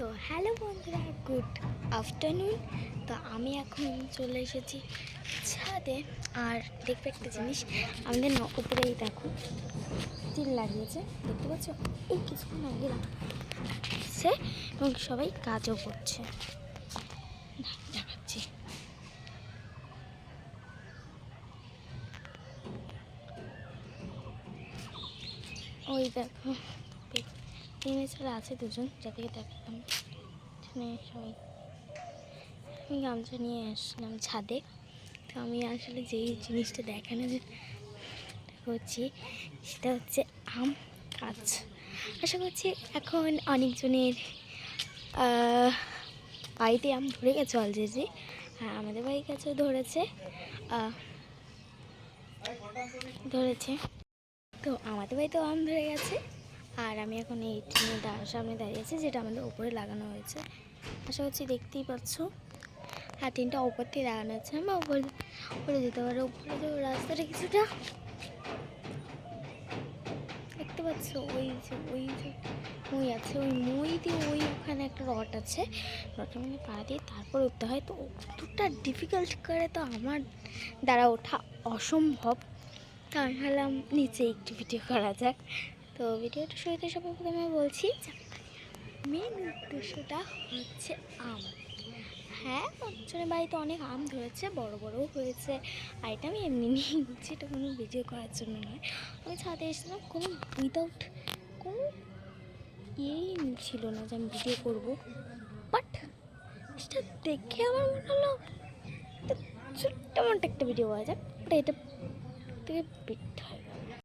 তো হ্যালো বন্ধুরা, good afternoon. তো আমি এখন চলে এসেছি ছাদে। আর দেখবে একটা জিনিস, আমাদের উপরেই দেখো, তিল লাগিয়েছে। দেখতে পাচ্ছ? এই কিছুক্ষণ আগে লাগিয়েছে এবং সবাই কাজও করছে। দেখাচ্ছি। ওই দেখো। নেমে ছাড়া আছে দুজন, যাদেরকে দেখালাম। এখানে সবাই আমি গামছা নিয়ে আসলাম ছাদে। তো আমি আসলে যেই জিনিসটা দেখানো করছি, সেটা হচ্ছে আম গাছ। আশা করছি এখন অনেকজনের বাড়িতে আম ধরে গেছে অলরেডি হ্যাঁ আমাদের বাড়ির কাছেও ধরেছে ধরেছে। তো আমাদের বাড়িতেও আম ধরে গেছে। আর আমি এখন এই ট্রেনের সামনে দাঁড়িয়ে আছি, যেটা আমাদের উপরে লাগানো হয়েছে। আশা করছি দেখতেই পাচ্ছ। হ্যাঁ টিনটা উপর থেকে লাগানো আছে। আমি উপরে উপরে যেতে পারো উপরে তো রাস্তাটা কিছুটা দেখতে পাচ্ছ, ওই যে ওই যে মই আছে। ওই মই দিয়ে ওই ওখানে একটা রড আছে। রডের মধ্যে পা দিয়ে তারপর উঠতে হয়। তো অতটা ডিফিকাল্ট করে তো আমার দ্বারা ওঠা অসম্ভব। তা আমি ভাবলাম নিচে একটু ভিডিও করা যাক। তো ভিডিওটা শুরুতে সবাই প্রথমে বলছি, মেন উদ্দেশ্যটা হচ্ছে আম। হ্যাঁ একজনের বাড়িতে অনেক আম ধরেছে, বড় বড়ও হয়েছে। আর এটা আমি এমনি নিয়ে বলছি, এটা কোনো ভিডিও করার জন্য নয়। আমি ছাদে এসেছিলাম, কোনো উইদাউট কোনো ইয়েই ছিল না যে আমি ভিডিও করব। বাট সেটা দেখে আমার মনে হলো ছোট্ট মোটো একটা ভিডিও করা যাক ওটা এটা থেকে